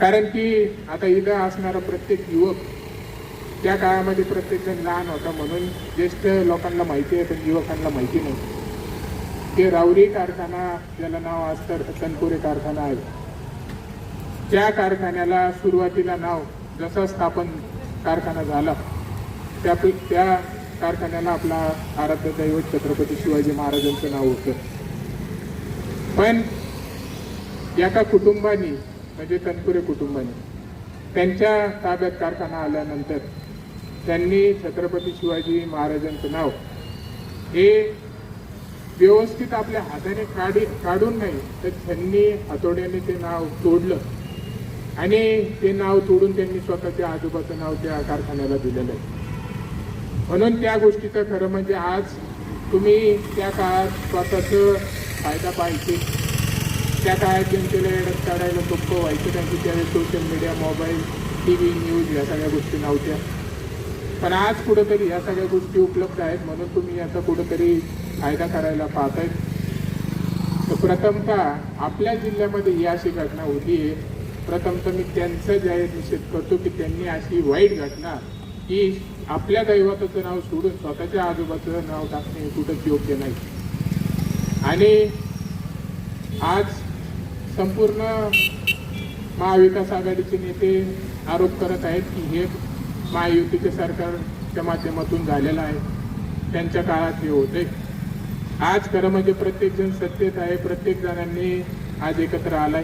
कारण की आता इथं असणारा प्रत्येक युवक त्या काळामध्ये प्रत्येक जण लहान होता म्हणून ज्येष्ठ लोकांना माहिती आहे पण युवकांना माहिती नाही. ते रावरी कारखाना ज्याला नाव असतं तनपुरे कारखाना आहे. त्या कारखान्याला सुरुवातीला नाव जसा स्थापन कारखाना झाला त्या त्या कारखान्याला आपला आराध्य दैवत छत्रपती शिवाजी महाराजांचं नाव होतं. पण एका कुटुंबानी म्हणजे तनपुरे कुटुंबाने. त्यांच्या ताब्यात कारखाना आल्यानंतर त्यांनी छत्रपती शिवाजी महाराजांचं नाव हे व्यवस्थित आपल्या हाताने काढी काढून नाही तर त्यांनी हातोड्याने ते नाव तोडलं. आणि ते नाव तोडून त्यांनी स्वतःच्या आजोबाचं नाव त्या कारखान्याला दिलेलं आहे. म्हणून त्या गोष्टीचं खरं म्हणजे आज तुम्ही त्या काळात स्वतःचं फायदा पाहिजे. त्या काळात जनतेला येडत काढायला सोपं व्हायचं त्यांची त्यावेळेस social media mobile T V news या सगळ्या गोष्टी नव्हत्या. पण आज कुठंतरी या सगळ्या गोष्टी उपलब्ध आहेत म्हणून तुम्ही याचा कुठंतरी फायदा करायला पाहताय तर प्रथमतः आपल्या जिल्ह्यामध्ये ही अशी घटना होती. आहे प्रथमतः मी त्यांचं जाहीर निषेध करतो की त्यांनी अशी वाईट घटना की आपल्या दैवताचं नाव सोडून स्वतःच्या आजोबाचं नाव टाकणे कुठंच योग्य नाही. आणि आज संपूर्ण महाविकास आघाडीचे नेते आरोप करत आहेत की हे महायुतीचे सरकारच्या माध्यमातून झालेलं आहे. त्यांच्या काळात हे होते. आज खरं म्हणजे प्रत्येकजण सत्तेत आहे प्रत्येक जणांनी आज एकत्र आलाय.